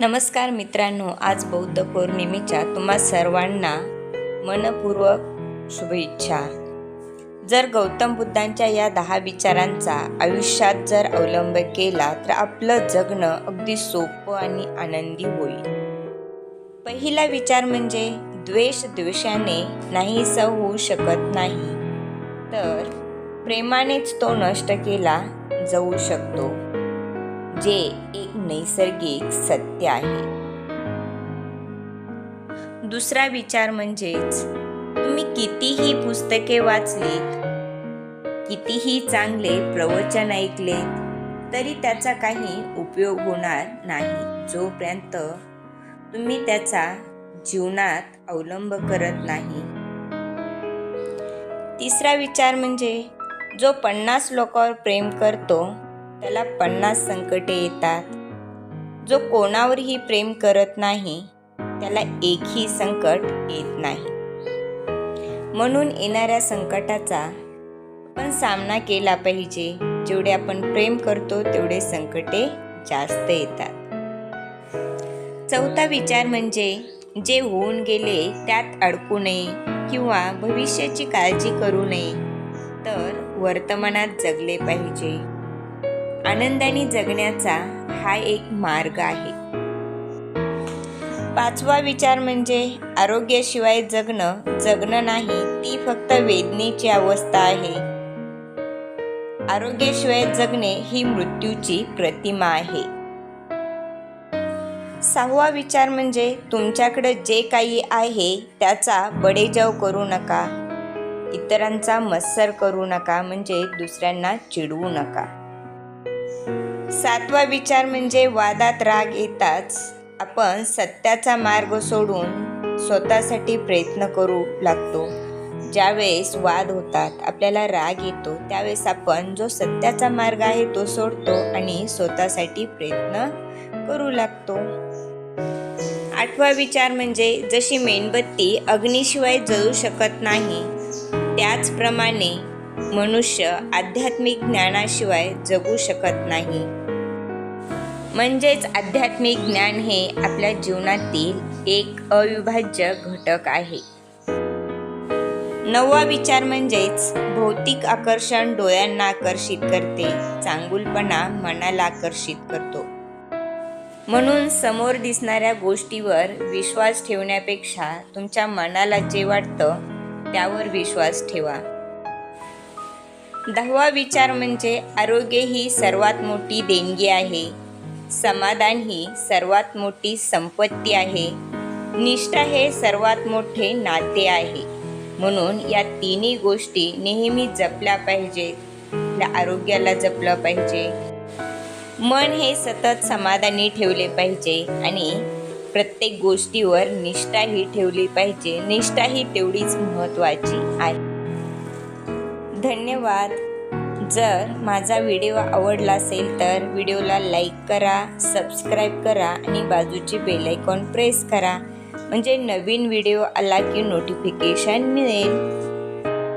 नमस्कार मित्रांनो आज बौद्ध पौर्णिमेच्या तुम्हा सर्वांना मनपूर्वक शुभेच्छा. जर गौतम बुद्धांच्या या दहा विचारांचा आयुष्यात जर अवलंब केला तर आपलं जगणं अगदी सोपं आणि आनंदी होईल. पहिला विचार म्हणजे द्वेष द्वेषाने नाहीस होऊ शकत नाही. तर प्रेमानेच तो नष्ट केला जाऊ शकतो. जे एक नैसर्गिक सत्य आहे. दुसरा विचार म्हणजेच तुम्ही कितीही पुस्तके वाचलीत कितीही चांगले प्रवचन ऐकलेत तरी त्याचा काही उपयोग होणार नाही. जोपर्यंत तुम्ही त्याचा जीवनात अवलंब करत नाही. तिसरा विचार म्हणजे जो पन्नास लोकांवर प्रेम करतो त्याला पन्नास संकटे येतात. जो कोणावरही प्रेम करत नाही त्याला एकही संकट येत नाही. म्हणून येणाऱ्या संकटाचा पण सामना केला पाहिजे. जेवढे आपण प्रेम करतो तेवढे संकटे जास्त येतात. चौथा विचार म्हणजे जे होऊन गेले त्यात अडकू नये किंवा भविष्याची काळजी करू नये तर वर्तमानात जगले पाहिजे. आनंदाने जगण्याचा हा एक मार्ग आहे. पाचवा विचार म्हणजे आरोग्याशिवाय जगणं. जगणं नाही ती फक्त वेदनेची अवस्था आहे. आरोग्याशिवाय जगणे ही मृत्यूची प्रतिमा आहे. सहावा विचार म्हणजे तुमच्याकडे जे काही आहे त्याचा बडेजाव करू नका. इतरांचा मत्सर करू नका म्हणजे दुसऱ्यांना चिडवू नका. सातवा विचार म्हणजे वादात राग येताच. आपण सत्याचा मार्ग सोडून स्वतःसाठी प्रयत्न करू लागतो. ज्यावेळेस वाद होतात आपल्याला राग येतो त्यावेळेस आपण जो सत्याचा मार्ग आहे तो सोडतो आणि स्वतःसाठी प्रयत्न करू लागतो. आठवा विचार म्हणजे जशी मेणबत्ती अग्नीशिवाय जळू शकत नाही त्याचप्रमाणे मनुष्य आध्यात्मिक ज्ञानाशिवाय जगू शकत नाही. म्हणजेच आध्यात्मिक ज्ञान हे आपल्या जीवनातील एक अविभाज्य घटक आहे. नववा विचार म्हणजेच भौतिक आकर्षण डोळ्यांना आकर्षित करते चांगुलपणा मनाला आकर्षित करतो. म्हणून समोर दिसणाऱ्या गोष्टीवर विश्वास ठेवण्यापेक्षा तुमच्या मनाला जे वाटतं त्यावर विश्वास ठेवा. दहावा विचार म्हणजे आरोग्य ही सर्वात मोठी देणगी आहे. समाधान ही सर्वात मोठी संपत्ती आहे. निष्ठा हे सर्वात मोठे नाते आहे. म्हणून या तिन्ही गोष्टी नेहमी जपल्या पाहिजेत आरोग्याला जपलं पाहिजे. मन हे सतत समाधानी ठेवले पाहिजे आणि प्रत्येक गोष्टीवर निष्ठाही ठेवली पाहिजे. निष्ठा ही तेवढीच महत्त्वाची आहे. धन्यवाद. जर माझा व्हिडिओ आवडला असेल तर व्हिडिओला लाईक करा सबस्क्राईब करा आणि बाजूची बेलायकॉन प्रेस करा. म्हणजे नवीन व्हिडिओ आला की नोटिफिकेशन मिळेल.